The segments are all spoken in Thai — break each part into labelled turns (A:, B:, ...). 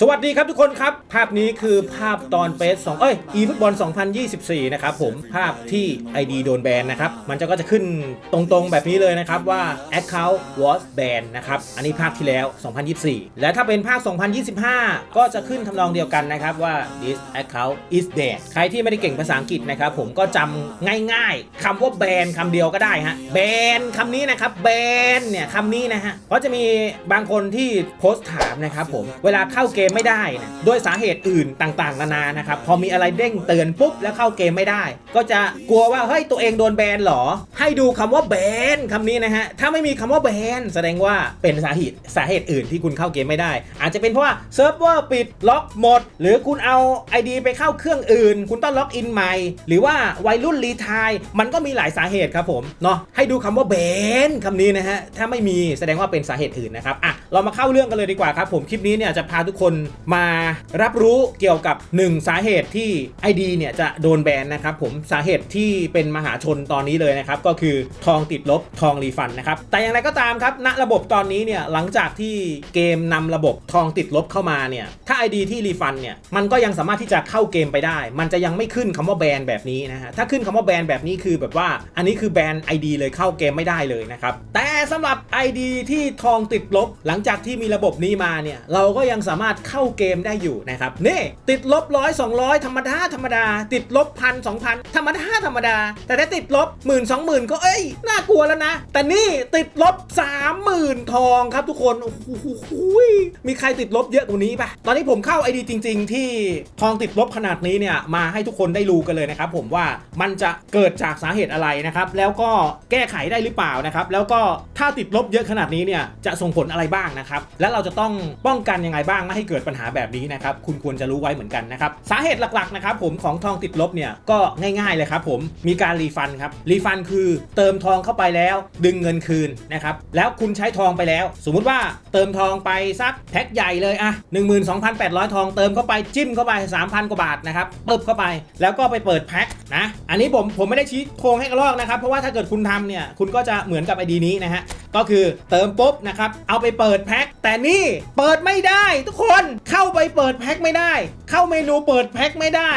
A: สวัสดีครับทุกคนครับ ภาพนี้คือภาพตอนเปส2เอ้ยอีฟุตบอล2024 นะครับผมภาพที่ ID โดนแบนนะครับ มันจะก็จะขึ้นตรงๆแบบนี้เลยนะครับว่า Account was banned นะครับ อันนี้ภาคที่แล้ว 2024 และถ้าเป็นภาค 2025 ก็จะขึ้นทำนองเดียวกันนะครับว่า this account is banned ใครที่ไม่ได้เก่งภาษาอังกฤษนะครับผมก็จำง่ายๆคำว่า ban คำเดียวก็ได้ฮะ ban คำนี้นะครับ ban เนี่ยคำนี้นะฮะเพราะจะมีบางคนที่โพสต์ถามนะครับผมเวลาเข้าเกมไม่ได้นะด้วยสาเหตุอื่นต่างๆ นานานะครับพอมีอะไรเด้งเตือนปุ๊บแล้วเข้าเกมไม่ได้ ก็จะกลัวว่าเฮ้ยตัวเองโดนแบนเหรอ ให้ดูคำว่าแบนคำนี้นะฮะถ้าไม่มีคำว่าแบนแสดงว่าเป็นสาเหตุสาเหตุอื่นที่คุณเข้าเกมไม่ได้ อาจจะเป็นเพราะว่าเซิร์ฟเวอร์ปิดล็อกหมด หรือคุณเอา ID ไปเข้าเครื่องอื่น คุณต้องล็อกอินใหม่ หรือว่าวัยรุ่นรีไทายมันก็มีหลายสาเหตุครับผมเนาะให้ดูคำว่าแบนคำนี้นะฮะถ้าไม่มีแสดงว่าเป็นสาเหตุอื่นนะครับอะเรามาเข้าเรื่องกันเลยดีกว่าครับผมคลิปนี้เนี่ยจะพาทุกคนมารับรู้เกี่ยวกับ 1 สาเหตุที่ ID เนี่ยจะโดนแบนนะครับผมสาเหตุที่เป็นมหาชนตอนนี้เลยนะครับก็คือทองติดลบทองรีฟันนะครับแต่อย่างไรก็ตามครับณระบบตอนนี้เนี่ยหลังจากที่เกมนำระบบทองติดลบเข้ามาเนี่ยถ้า ID ที่รีฟันเนี่ยมันก็ยังสามารถที่จะเข้าเกมไปได้ มันจะยังไม่ขึ้นคำว่าแบนแบบนี้นะฮะถ้าขึ้นคำว่าแบนแบบนี้คือแบบว่าอันนี้คือแบน ID เลยเข้าเกมไม่ได้เลยนะครับแต่สำหรับ ID ที่ทองติดลบ หลังจากที่มีระบบนี้มาเนี่ยเราก็ยังสามารถเข้าเกมได้อยู่นะครับนี่ติดลบร้อยสองร้อยธรรมดาธรรมดา ติดลบพันสองพันธรรมดาธรรมดา แต่ถ้าติดลบหมื่นสองหมื่นก็เอ้ยน่ากลัวแล้วนะ แต่นี่ติดลบสามหมื่นทองครับทุกคนโอ้โหมีใครติดลบเยอะกว่านี้ปะตอนนี้ผมเข้า ID จริง ๆ ที่ทองติดลบขนาดนี้เนี่ยมาให้ทุกคนได้รู้กันเลยนะครับผมว่ามันจะเกิดจากสาเหตุอะไรนะครับแล้วก็แก้ไขได้หรือเปล่านะครับแล้วก็ถ้าติดลบเยอะขนาดนี้เนี่ยจะส่งผลอะไรบ้างนะครับและเราจะต้องป้องกันยังไงบ้างไม่ให้เกิดิดปัญหาแบบนี้นะครับคุณควรจะรู้ไว้เหมือนกันนะครับสาเหตุหลักๆนะครับผมของทองติดลบเนี่ยก็ง่ายๆเลยครับผมมีการรีฟันครับรีฟันคือเติมทองเข้าไปแล้ว ดึงเงินคืนนะครับแล้วคุณใช้ทองไปแล้ว สมมุติว่าเติมทองไปสักแพ็คใหญ่เลยอะ12,800 ทองเติมเข้าไปจิ้มเข้าไป 3,000 กว่าบาทนะครับปึ๊บเข้าไปแล้วก็ไปเปิดแพ็คนะอันนี้ผมผมไม่ได้ชี้โครงให้กระลอกนะครับเพราะว่าถ้าเกิดคุณทำเนี่ยคุณก็จะเหมือนกับไอดีนี้นะฮะก็คือเติมปุ๊บนะครับเอาไปเปิดแพ็คแต่นี่เปิดไม่ได้ทุกคนเข้าไปเปิดแพ็คไม่ได้ เข้าเมนูเปิดแพ็คไม่ได้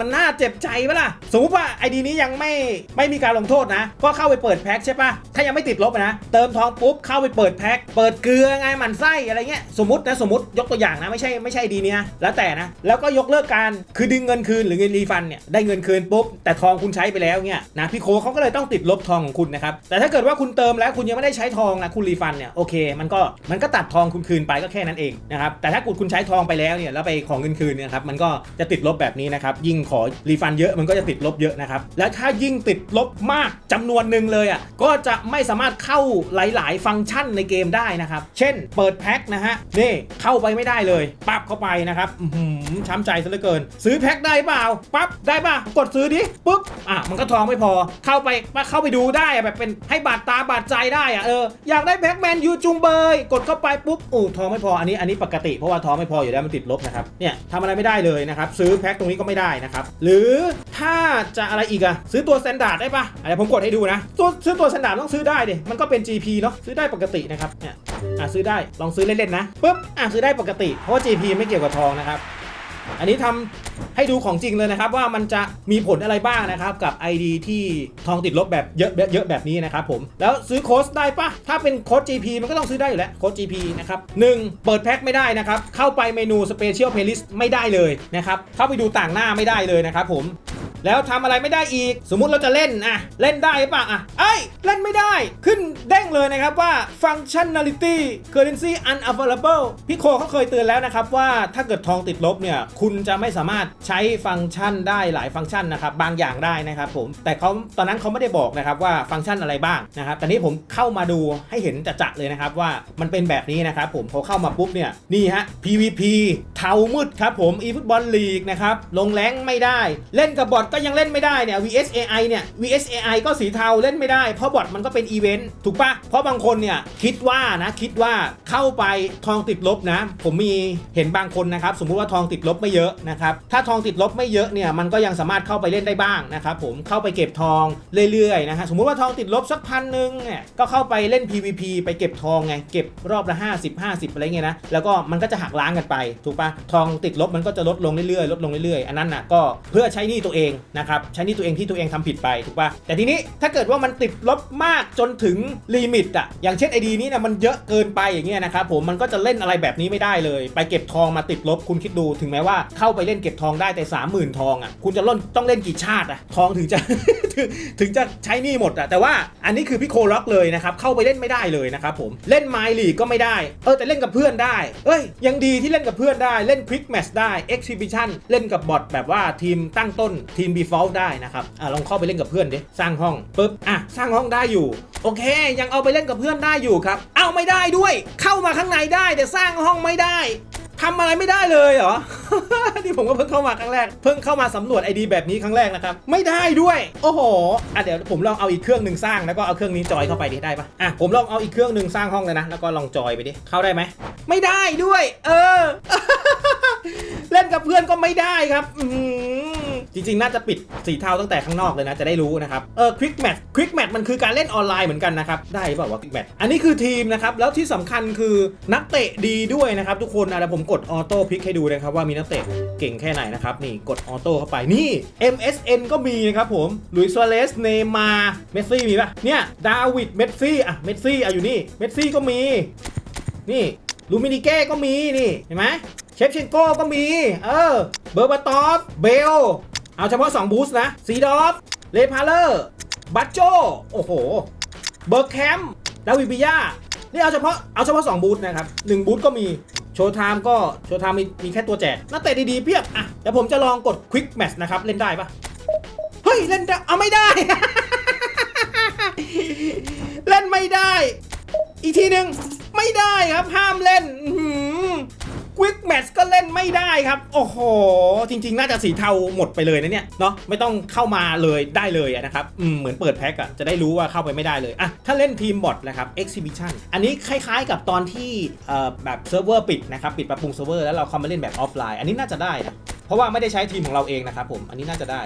A: มันน่าเจ็บใจปะล่ะสมมติว่าไอดีนี้ยังไม่ไม่มีการลงโทษนะ ก็เข้าไปเปิดแพ็คใช่ปะถ้ายังไม่ติดลบนะ เติมทองปุ๊บเข้าไปเปิดแพ็คเปิดเกลือไงหมันไส้อะไรเงี้ยสมมตินะสมมติยกตัวอย่างนะไม่ใช่ไม่ใช่ดีเนี้ยแล้วแต่นะแล้วก็ยกเลิกการคือดึงเงินคืนหรือเงินรีฟันเนี่ยได้เงินคืนปุ๊บแต่ทองคุณใช้ไปแล้วเนี่ยนะพี่โคเขาก็เลยต้องติดลบทองของคุณนะครับแต่ถ้าเกิดว่าคุณเติมแล้วคุณยังไม่ได้ใช้ทองนะคุณรีฟันเนี่ยโอเคมันก็มันก็ตัดทองคุณคืนไปก็แค่นั้นเองนะครับแต่ถ้าคุณคุณใช้ทองไปแล้วเนี่ยแล้วไปของเงินคืนเนี่ยครับมันก็จะติดลบแบบนี้นะครับยิ่งขอรีฟันเยอะมันก็จะติดลบเยอะนะครับแล้วถ้ายิ่งติดลบมากจำนวนหนึ่งเลยอะก็จะไม่สามารถเข้าหลาย ๆ ฟังก์ชันในเกมได้นะครับเช่น เปิดแพ็คนะฮะนี่เข้าไปไม่ได้เลยปั๊บเข้าไปนะครับหือช้ำใจซะเหลือเกิน ซื้อแพ็คได้เปล่าปั๊บได้ป่ะกดซื้อดิปุ๊บอะมันก็ทองไม่พอ เข้าไปมาเข้าไปดูได้อะแบบเป็นให้บาดตาบาดใจได้อะเอออยากได้แพ็คแมนยูจุงเบย กดเข้าไปปุ๊บโอ้ทองไม่พออันนี้อันนี้ปกติเพราะว่าทองไม่พออยู่แล้วมันติดลบนะครับเนี่ยทำอะไรไม่ได้เลยนะครับซื้อแพ็คตรงนี้ก็ไม่ได้นะครับหรือถ้าจะอะไรอีกอะซื้อตัวสแตนดาร์ดได้ปะอะเดี๋ยวผมกดให้ดูนะตัวซื้อตัวสแตนดาร์ดต้องซื้อได้ดิมันก็เป็น GP เนาะซื้อได้ปกตินะครับเนี่ยอะซื้อได้ลองซื้อเล่นๆนะปุ๊บอะซื้อได้ปกติเพราะว่า GP ไม่เกี่ยวกับทองนะครับ อันนี้ทำให้ดูของจริงเลยนะครับ ว่ามันจะมีผลอะไรบ้างนะครับ กับ ID ที่ทองติดลบแบบเยอะเยอะแบบนี้นะครับผมแล้วซื้อโค้ดได้ปะถ้าเป็นโค้ด GP มันก็ต้องซื้อได้อยู่แล้วโค้ด GP นะครับหนึ่งเปิดแพ็คไม่ได้นะครับ เข้าไปเมนู Special Playlist ไม่ได้เลยนะครับ เข้าไปดูต่างหน้าไม่ได้เลยนะครับผม แล้วทำอะไรไม่ได้อีก สมมุติเราจะเล่นอะเล่นได้ปะอะเอ้ยเล่นไม่ได้ขึ้นเด้งเลยนะครับว่า functionality currency unavailable พี่โคเขาเคยเตือนแล้วนะครับว่าถ้าเกิดทองติดลบเนี่ยคุณจะไม่สามารถใช้ฟังก์ชันได้หลายฟังก์ชันนะครับบางอย่างได้นะครับผมแต่เขาตอนนั้นเขาไม่ได้บอกนะครับว่าฟังก์ชันอะไรบ้างนะครับแต่นี้ผมเข้ามาดูให้เห็นจะๆเลยนะครับว่ามันเป็นแบบนี้นะครับผมพอเข้ามาปุ๊บเนี่ยนี่ฮะ PVP เทามืดครับผม eFootball League นะครับลงแรงไม่ได้ เล่นกับบอทก็ยังเล่นไม่ได้เนี่ย VSAI เนี่ย VSAI ก็สีเทาเล่นไม่ได้ เพราะบอทมันก็เป็นอีเวนต์ถูกปะเพราะบางคนเนี่ยคิดว่านะคิดว่าเข้าไปทองติดลบนะ ผมมีเห็นบางคนนะครับ สมมุติว่าทองติดลบไม่เยอะนะครับถ้าทองติดลบไม่เยอะเนี่ยมันก็ยังสามารถเข้าไปเล่นได้บ้างนะครับผมเข้าไปเก็บทองเรื่อยๆนะฮะสมมุติว่าทองติดลบสักพันหนึ่งเนี่ยก็เข้าไปเล่น PVP ไปเก็บทองไงเก็บรอบละ 50 50 อะไรเงี้ยนะแล้วก็มันก็จะหักล้างกันไปถูกปะทองติดลบมันก็จะลดลงเรื่อยๆลดลงเรื่อยๆอันนั้นน่ะก็เพื่อใช้นี้ตัวเองนะครับใช้นี้ตัวเองที่ตัวเองทำผิดไปถูกปะแต่ทีนี้ถ้าเกิดว่ามันติดลบมากจนถึงลิมิตอะอย่างเช่นไอดีนี้นี่ยมันเยอะเกินไปอย่างเงี้ยนะครับผมมันก็จะเล่นอะไรแบบนี้ไม่ได้เลย ไปเก็บทองมาติดลบคุณคิดดูถึงแม้ว่าเข้าไปเล่นเก็บทองได้แต่ 30,000 ทองอะคุณจะล่นต้องเล่นกี่ชาติอะทองถึงจะถึงจะใช้นี้หมดอะแต่ว่าอันนี้คือพี่โคล็อกเลยนะครับเข้าไปเล่นไม่ได้เลยนะครับผมเล่นไมลีก็ไม่ได้เออแต่เล่นกับเพื่อนได้เอ้ยยังดีที่เล่นกับเพื่อนได้เล่นควิกแมชได้ Exhibition เล่นกับบอทแบบว่าทีมตั้งต้นทีม Default ได้นะครับอะลองเข้าไปเล่นกับเพื่อนดิสร้างห้องปุ๊บอะสร้างห้องได้อยู่ โอเค ยังเอาไปเล่นกับเพื่อนได้อยู่ครับ เอาไม่ได้ด้วย เข้ามาข้างในได้ แต่สร้างห้องไม่ได้ทำอะไรไม่ได้เลยเหรอ นี่ผมก็เพิ่งเข้ามาครั้งแรก เพิ่งเข้ามาสำรวจไอดีแบบนี้ครั้งแรกนะครับ ไม่ได้ด้วย โอ้โห อะเดี๋ยวผมลองเอาอีกเครื่องหนึ่งสร้างแล้วก็เอาเครื่องนี้จอยเข้าไปดิได้ปะอะผมลองเอาอีกเครื่องหนึ่งสร้างห้องเลยนะ แล้วก็ลองจอยไปดิ เข้าได้ไหม ไม่ได้ด้วย เออ เล่นกับเพื่อนก็ไม่ได้ครับ อื จริงๆ น่าจะปิดสีเทาตั้งแต่ข้างนอกเลยนะ จะได้รู้นะครับ เออควิกแมทควิกแมทมันคือการเล่นออนไลน์เหมือนกันนะครับ ได้เปล่าวะควิกแมทอันนี้คือทีมนะครับ แล้วที่สำคัญคือนักเตะดีด้วยนะครับ ทุกคนอะเดี๋ยวผมกดออโต้พลิกให้ดูนะครับว่ามีนักเตะเก่งแค่ไหนนะครับนี่กดออโต้เข้าไปนี่ MSN ก็มีนะครับผมลุยส์ซัวเรสเนมาเมสซี่มีปะเนี่ยดาวิดเมสซี่อะเมสซี่อะอยู่นี่เมสซี่ก็มี นี่ลูมินิเก้ก็มีนี่เห็นไหมเชฟเชนโก้ก็มี เออ เบอร์บาตอฟเบล เอาเฉพาะ 2 บูสต์นะซีดอฟเลพาเลอร์บัตโจ โอ้โห เบิร์กแคมป์ดาวิบิยานี่เอาเฉพาะเอาเฉพาะ 2 บูธนะครับ 1 บูธก็มีโชว์ไทม์ก็โชว์ไทม์มีมีแค่ตัวแจกนักเตะดีๆเพียบ อะเดี๋ยวผมจะลองกดควิกแม h นะครับ เล่นได้ปะเฮ้ย เล่นได้เอาไม่ได้ เล่นไม่ได้ อีกทีหนึ่งไม่ได้ครับห้ามเล่น ควิกแมทก็เล่นไม่ได้ครับ โอ้โห จริง ๆ น่าจะสีเทาหมดไปเลยนะเนี่ยเนาะไม่ต้องเข้ามาเลยได้เลยนะครับอืมเหมือนเปิดแพ็กอะจะได้รู้ว่าเข้าไปไม่ได้เลยอะถ้าเล่นทีมบอทนะครับ Exhibition อันนี้คล้ายๆกับตอนที่เอ่อแบบเซิร์ฟเวอร์ปิดนะครับปิดปรับปรุงเซิร์ฟเวอร์แล้วเราเข้ามาเล่นแบบออฟไลน์อันนี้น่าจะได้นะเพราะว่าไม่ได้ใช้ทีมของเราเองนะครับผมอันนี้น่าจะได้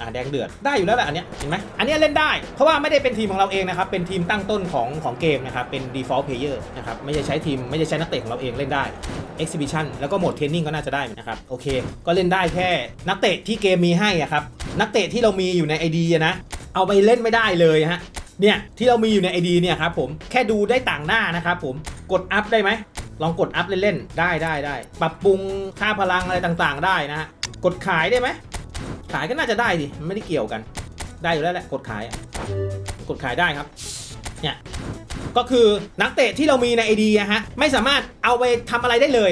A: อ่าแดงเดือดได้อยู่แล้วแหละอันเนี้ยเห็นไหมอันเนี้ยเล่นได้ เพราะว่าไม่ได้เป็นทีมของเราเองนะครับ เป็นทีมตั้งต้นของของเกมนะครับ เป็น default player นะครับ ไม่ใช่ใช้ทีม ไม่ใช่ใช้นักเตะของเราเองเล่นได้ exhibition แล้วก็โหมดเทรนนิ่งก็น่าจะได้นะครับ โอเค ก็เล่นได้แค่นักเตะที่เกมมีให้อะครับ นักเตะที่เรามีอยู่ใน ID อะนะ เอาไปเล่นไม่ได้เลยฮะ เนี่ยที่เรามีอยู่ใน ID เนี่ยครับผม แค่ดูได้ต่างหน้านะครับผม กดอัพได้ไหม ลองกดอัพเล่นๆ ได้ได้ได้ ปรับปรุงค่าพลังอะไรต่างๆ ได้นะฮะ กดขายได้ไหม ขายก็น่าจะได้ดิไม่ได้เกี่ยวกัน ได้อยู่แล้วแหละกดขายกดขายได้ครับเนี่ยก็คือนักเตะที่เรามีในไอดียฮะไม่สามารถเอาไปทำอะไรได้เลย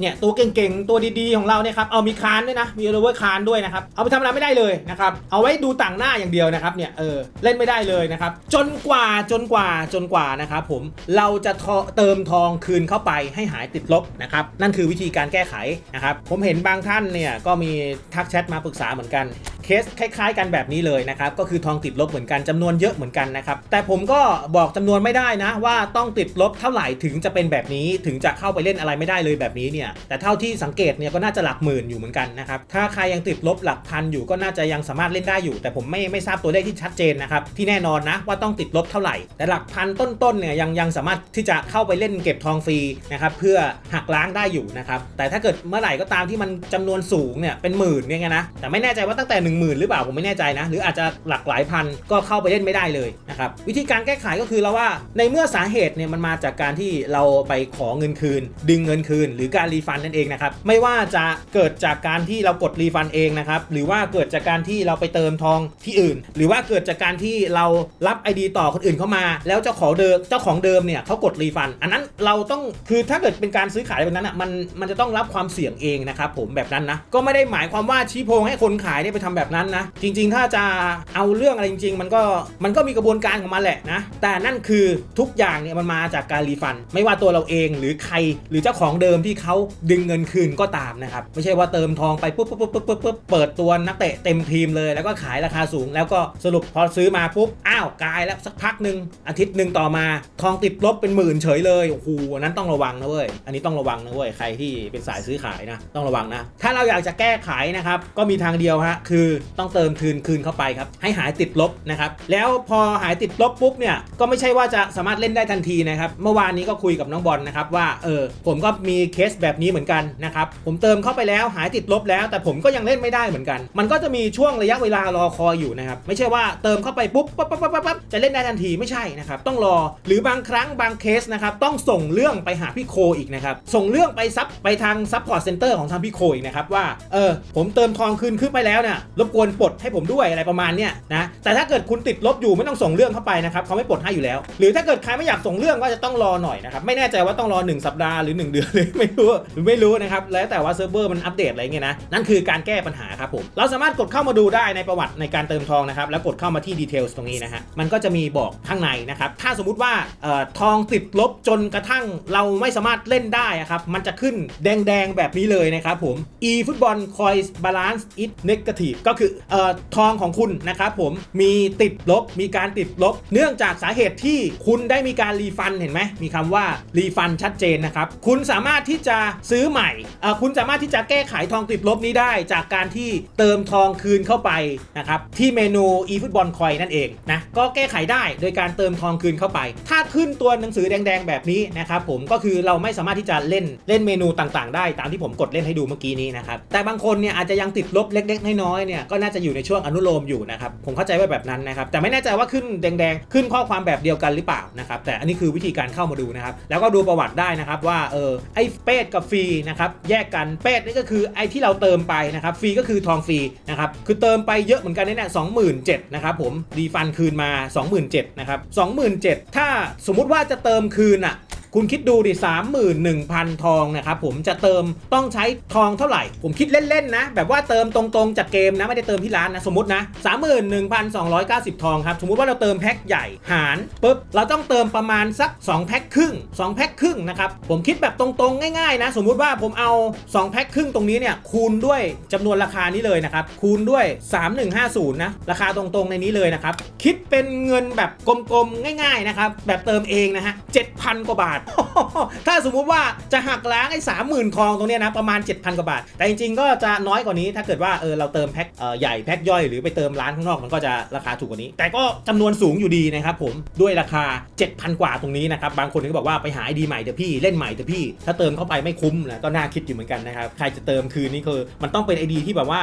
A: เนี่ยตัวเก่งๆ ตัวดีๆ ของเราเนี่ยครับ เอามีคานด้วยนะ มีโรเวอร์คานด้วยนะครับ เอาไปทำอะไรไม่ได้เลยนะครับ เอาไว้ดูต่างหน้าอย่างเดียวนะครับ เนี่ย เออ เล่นไม่ได้เลยนะครับ จนกว่า จนกว่า จนกว่านะครับผม เราจะเติมทองคืนเข้าไปให้หายติดลบนะครับ นั่นคือวิธีการแก้ไขนะครับ ผมเห็นบางท่านเนี่ยก็มีทักแชทมาปรึกษาเหมือนกัน เคสคล้ายๆ กันแบบนี้เลยนะครับก็คือทองติดลบเหมือนกันจำนวนเยอะเหมือนกันนะครับแต่ผมก็บอกจำนวนไม่ได้นะ ว่าต้องติดลบเท่าไหร่ถึงจะเป็นแบบนี้ถึงจะเข้าไปเล่นอะไรไม่ได้เลยแบบนี้เนี่ยแต่เท่าที่สังเกตเนี่ยก็น่าจะหลักหมื่นอยู่เหมือนกันนะครับถ้าใครยังติดลบหลักพันอยู่ก็น่าจะยังสามารถเล่นได้อยู่ แต่ผมไม่ไม่ทราบตัวเลขที่ชัดเจนนะครับที่แน่นอนนะว่าต้องติดลบเท่าไหร่ แต่หลักพันต้นๆเนี่ยยังยังสามารถที่จะเข้าไปเล่นเก็บทองฟรีนะครับเพื่อหักล้างได้อยู่นะครับแต่ถ้าเกิดเมื่อไหร่ก็ตามที่มันจำนวนสูงเนี่ยเป็นหมื่นเนี่ยนะแต่ไม่แน่ใจว่าตั้งแต่1 0,000 หรือเปล่าผมไม่แน่ใจนะ หรืออาจจะหลักหลายพันก็เข้าไปเล่นไม่ได้เลยนะครับวิธีการแก้ไขก็คือเราว่าในเมื่อสาเหตุเนี่ยมันมาจากการที่เราไปขอเงินคืน ดึงเงินคืน หรือการรีฟันนั่นเองนะครับไม่ว่าจะเกิดจากการที่เรากดรีฟันเองนะครับหรือว่าเกิดจากการที่เราไปเติมทองที่อื่น หรือว่าเกิดจากการที่เรารับ ID ต่อคนอื่นเข้ามา แล้วเจ้าของเดิมเจ้าของเดิมเนี่ยเขากดรีฟัน อันนั้นเราต้องคือถ้าเกิดเป็นการซื้อขายแบบนั้นอะมันมันจะต้องรับความเสี่ยงเองนะครับผมแบบนั้นนะก็ไม่ได้หมายความว่าชี้โพงให้คนขายเนี่ยไปทำแบบนั้นนะ จริง ๆ ถ้าจะเอาเรื่องอะไรจริง ๆ มันก็มันก็มีกระบวนการของมันแหละนะ แต่นั่นคือทุกอย่างเนี่ยมันมาจากการรีฟัน ไม่ว่าตัวเราเองหรือใครหรือเจ้าของเดิมที่เขาดึงเงินคืนก็ตามนะครับ ไม่ใช่ว่าเติมทองไปปุ๊บปุ๊บปุ๊บปุ๊บปุ๊บปุ๊บเปิดตัวนักเตะเต็มทีมเลย แล้วก็ขายราคาสูง แล้วก็สรุปพอซื้อมาปุ๊บอ้าวกลายแล้วสักพักหนึ่งอาทิตย์หนึ่งต่อมา ทองติดลบเป็นหมื่นเฉยเลยโอ้โหอันนั้นต้องระวังนะเว้ยอันนี้ต้องระวังนะเว้ยใครที่เป็นสายซื้อขายนะต้องระวังนะ ถ้าเราอยากจะแก้ไขนะครับก็มีทางเดียวฮะคือต้องเติมคืนคืนเข้าไปครับให้หายติดลบนะครับแล้วพอหายติดลบปุ๊บเนี่ยก็ไม่ใช่ว่าจะสามารถเล่นได้ทันทีนะครับเมื่อวานนี้ก็คุยกับน้องบอลนะครับว่าเออผมก็มีเคสแบบนี้เหมือนกันนะครับผมเติมเข้าไปแล้วหายติดลบแล้ว แต่ผมก็ยังเล่นไม่ได้เหมือนกัน มันก็จะมีช่วงระยะเวลารอคอยอยู่นะครับไม่ใช่ว่าเติมเข้าไปปุ๊บปั๊บปั๊บปั๊บปั๊บจะเล่นได้ทันทีไม่ใช่นะครับต้องรอหรือบางครั้งบางเคสนะครับต้องส่งเรื่องไปหาพี่โคอีกนะครับส่งเรื่องไปซับไปทางซัพพอร์ตเซ็นเตอร์ของทางพี่โคอีกนะครับว่าเออผมเติมทองคืนขึ้นไปแล้วเนี่ยรบกวนปลดให้ผมด้วยอะไรประมาณเนี้ยนะแต่ถ้าเกิดคุณติดลบอยู่ไม่ต้องส่งเรื่องเข้าไปนะครับเขาไม่ปลดให้อยู่แล้ว หรือถ้าเกิดใครไม่อยากส่งเรื่องก็จะต้องรอหน่อยนะครับไม่แน่ใจว่าต้องรอ 1 สัปดาห์หรือ 1 เดือนเลยไม่รู้หรือไม่รู้นะครับแล้วแต่ว่าเซิร์ฟเวอร์มันอัปเดตอะไรเงี้ยนะนั่นคือการแก้ปัญหาครับผมเราสามารถกดเข้ามาดูได้ในประวัติในการเติมทองนะครับแล้วกดเข้ามาที่ดีเทลตรงนี้นะฮะมันก็จะมีบอกข้างในนะครับถ้าสมมุติว่าออทองติดลบจนกระทั่งเราไม่สามารถเล่นได้ครับมันจะขึ้นแดงๆแบบนี้เลยนะครับผม e football coins balance is negative ก็คือเอ่อทองของคุณนะครับผมมีติดลบมีการติดลบ เนื่องจากสาเหตุที่คุณได้มีการรีฟันเห็นไหมมีคำว่ารีฟันชัดเจนนะครับคุณสามารถที่จะซื้อใหม่เอ่อคุณสามารถที่จะแก้ไขทองติดลบนี้ได้จากการที่เติมทองคืนเข้าไปนะครับที่เมนู e football coin นั่นเองนะก็แก้ไขได้โดยการเติมทองคืนเข้าไป ถ้าขึ้นตัวหนังสือแดง ๆ แบบนี้นะครับผมก็คือเราไม่สามารถที่จะเล่นเล่นเมนูต่างๆ ได้ตามที่ผมกดเล่นให้ดูเมื่อกี้นี้นะครับแต่บางคนเนี่ยอาจจะยังติดลบเล็กๆน้อยๆเนี่ยก็น่าจะอยู่ในช่วงอนุโลมอยู่นะครับผมเข้าใจว่าแบบนั้นนะครับแต่ไม่แน่ใจว่าขึ้นแดงๆ ขึ้นข้อความแบบเดียวกันหรือเปล่านะครับแต่อันนี้คือวิธีการเข้ามาดูนะครับแล้วก็ดูประวัติได้นะครับว่าเออไอ้เป็ดกับฟรีนะครับแยกกันเป็ดนี่ก็คือไอ้ที่เราเติมไปนะครับฟรีก็คือทองฟรีนะครับคือเติมไปเยอะเหมือนกันเนี่ยสองหมื่นเจ็ดนะครับผมรีฟันคืนมา 27,000นะครับ27,000 ถ้าสมมุติว่าจะเติมคืนอะ คุณคิดดูดิ31,000 ทองนะครับผมจะเติมต้องใช้ทองเท่าไหร่ ผมคิดเล่นๆนะ แบบว่าเติมตรงๆจากเกมนะไม่ได้เติมที่ร้านนะสมมตินะ31,290 ทองครับสมมติว่าเราเติมแพ็คใหญ่หารปุ๊บเราต้องเติมประมาณสัก 2 แพ็คครึ่ง 2 แพ็คครึ่งนะครับผมคิดแบบตรงๆ ง่ายๆนะ สมมุติว่าผมเอา 2 แพ็คครึ่งตรงนี้เนี่ยคูณด้วยจำนวนราคานี้เลยนะครับคูณด้วย 3150 นะ ราคาตรงๆในนี้เลยนะครับ คิดเป็นเงินแบบกลมๆ ง่ายๆนะครับแบบเติมเองนะฮะ7,000 กว่าบาทถ้าสมมุติว่าจะหักล้างไอ้สามหมื่นทองตรงเนี้ยนะประมาณ 7,000 กว่าบาท แต่จริงๆก็จะน้อยกว่านี้ถ้าเกิดว่าเออเราเติมแพ็คใหญ่แพ็คย่อยหรือไปเติมร้านข้างนอกมันก็จะราคาถูกกว่านี้ แต่ก็จำนวนสูงอยู่ดีนะครับผมด้วยราคา 7,000 กว่าตรงนี้นะครับบางคนก็บอกว่าไปหาไอดีใหม่เถอะพี่เล่นใหม่เถอะพี่ ถ้าเติมเข้าไปไม่คุ้มนะก็น่าคิดอยู่เหมือนกันนะครับใครจะเติมคืนนี่คือมันต้องเป็นไอดีที่แบบว่า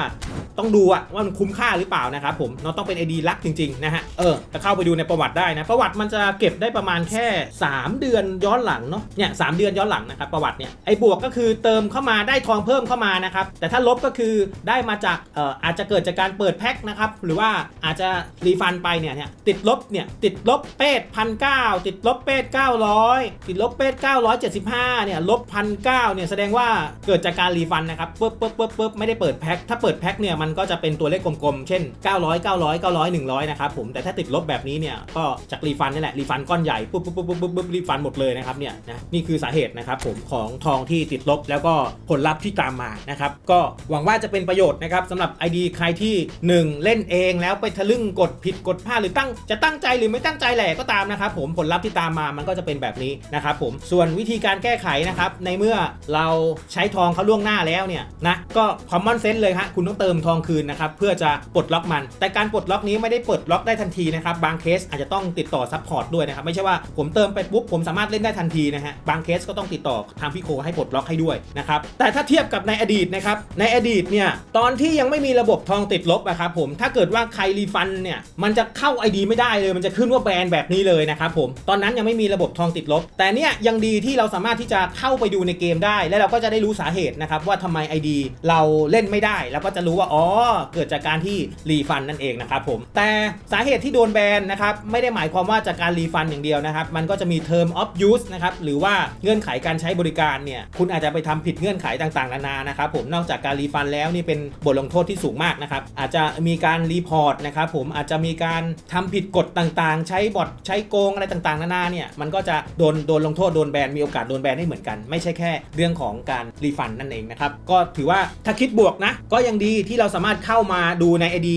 A: ต้องดูอะว่ามันคุ้มค่าหรือเปล่านะครับผมเราต้องเป็นไอดีลักจริงๆนะฮะเออจะเข้าไปดูในประวัติได้นะประวัติมันจะเก็บได้ประมาณแค่ 3 เดือนย้อนหลังเนาะเนี่ยสเดือนย้อนหลังนะครับประวัติเนี่ยไอ้บวกก็คือเติมเข้ามาได้ทองเพิ่มเข้ามานะครับแต่ถ้าลบก็คือได้มาจากเอ่ออาจจะเกิดจากการเปิดแพ็คนะครับหรือว่าอาจจะรีฟันไปเนี่ยเนี่ยติดลบเนี่ยติดลบเป็ดพันเก้าติดลบเป็ดเก้าร้อยติดลบเป็ดเก้าร้อยเจ็ดสิบห้าเนี่ยลบพันเก้าเนี่ยแสดงว่าเกิดจากการรีฟันนะครับปึ๊บปึ๊บปึ๊บปึ๊บไม่ได้เปิดแพ็คถ้าเปิดแพ็คเนี่ยมันก็จะเป็นตัวเลขกลมๆเช่น 900 900 900 100นะครับผมแต่ถ้าติดลบแบบนี้เนี่ยก็จากรีฟันนี่แหละรีฟันก้อนใหญ่ปุ๊บปุ๊บปุ๊บปุ๊บปุ๊บรีฟันหมดเลยนะครับเนี่ยนะนี่คือสาเหตุนะครับผมของทองที่ติดลบแล้วก็ผลลัพธ์ที่ตามมานะครับก็หวังว่าจะเป็นประโยชน์นะครับสำหรับ ID ใครที่ 1 เล่นเองแล้วไปทะลึ่งกดผิดกดพลาดหรือตั้งจะตั้งใจหรือไม่ตั้งใจแหละก็ตามนะครับผมผลลัพธ์ที่ตามมามันก็จะเป็นแบบนี้นะครับผมส่วนวิธีการแก้ไขนะครับในเมื่อเราใช้ทองเขาล่วงหน้าแล้วเนี่ยนะก็ common sense เลยฮะคุณต้องเติมทองคืนนะครับเพื่อจะปลดล็อกมัน แต่การปลดล็อกนี้ไม่ได้เปิดล็อกได้ทันทีนะครับบางเคสอาจจะต้องติดต่อซัพพอร์ตด้วยนะครับไม่ใช่ว่าผมเติมไปปุ๊บผมสามารถเล่นได้ทันทีนะฮะ บางเคสก็ต้องติดต่อทางพี่โคให้ปลดล็อกให้ด้วยนะครับ แต่ถ้าเทียบกับในอดีตนะครับ ในอดีตเนี่ย ตอนที่ยังไม่มีระบบทองติดลบนะครับผม ถ้าเกิดว่าใครรีฟันเนี่ย มันจะเข้า ID ไม่ได้เลย มันจะขึ้นว่าแบนแบบนี้เลยนะครับผม ตอนนั้นยังไม่มีระบบทองติดลบ แต่เนี่ยยังดีที่เราสามารถที่จะเข้าไปดูในเกมได้ และเราก็จะได้รู้สาเหตุนะครับว่าทำไม ID เราเล่นไม่ได้ แล้วก็จะรู้ว่า อ๋อ เกิดจากการที่รีฟันนั่นเองนะครับผม แต่สาเหตุที่โดนแบนนะครับ ไม่ได้หมายความว่าจากการรีฟันอย่างเดียวนะครับ มันก็จะมี term of use นะครับหรือว่าเงื่อนไขการใช้บริการเนี่ยคุณอาจจะไปทำผิดเงื่อนไขต่างๆนานานะครับผมนอกจากการรีฟันแล้วนี่เป็นบทลงโทษที่สูงมากนะครับอาจจะมีการรีพอร์ตนะครับผมอาจจะมีการทำผิดกฎต่างๆ ใช้บอทใช้โกงอะไรต่างๆนานาเนี่ยมันก็จะโดนโดนลงโทษโดนแบนมีโอกาสโดนแบนได้เหมือนกัน ไม่ใช่แค่เรื่องของการรีฟันนั่นเองนะครับก็ถือว่าถ้าคิดบวกนะก็ยังดีที่เราสามารถเข้ามาดูใน ID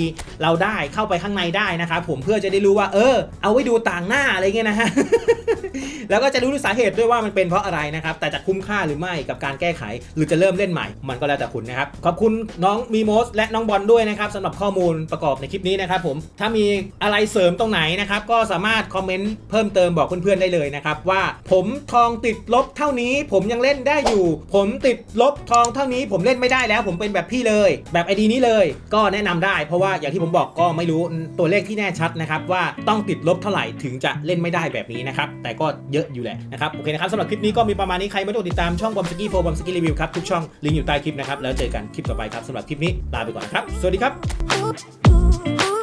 A: เราได้เข้าไปข้างในได้นะครับผมเพื่อจะได้รู้ว่าเออ เอาไว้ดูต่างหน้าอะไรเงี้ยนะฮะ แล้วก็จะรู้สาเหตุด้วยว่ามันเป็นเพราะอะไรนะครับ แต่จะคุ้มค่าหรือไม่กับการแก้ไข หรือจะเริ่มเล่นใหม่ มันก็แล้วแต่คุณนะครับ ขอบคุณน้องมีโมสและน้องบอลด้วยนะครับสำหรับข้อมูลประกอบในคลิปนี้นะครับผม ถ้ามีอะไรเสริมตรงไหนนะครับ ก็สามารถคอมเมนต์เพิ่มเติมบอกเพื่อนๆได้เลยนะครับว่าผมทองติดลบเท่านี้ ผมยังเล่นได้อยู่ ผมติดลบทองเท่านี้ ผมเล่นไม่ได้แล้ว ผมเป็นแบบพี่เลย แบบไอดีนี้เลย ก็แนะนำได้ เพราะว่าอย่างที่ผมบอกก็ไม่รู้ตัวเลขที่แน่ชัดนะครับว่าต้องติดลบเท่าไหร่ถึงจะเล่นไม่ได้แบบนี้นะครับแต่ก็เยอะอยู่แหละนะครับโอเคนะครับสำหรับคลิปนี้ก็มีประมาณนี้ใครไม่ต้องติดตามช่องบอมสกี้โฟบอมสกี้รีวิวครับทุกช่องลิงก์อยู่ใต้คลิปนะครับแล้วเจอกันคลิปต่อไปครับสำหรับคลิปนี้ลาไปก่อนนะครับสวัสดีครับ
B: Ooh, ooh, ooh.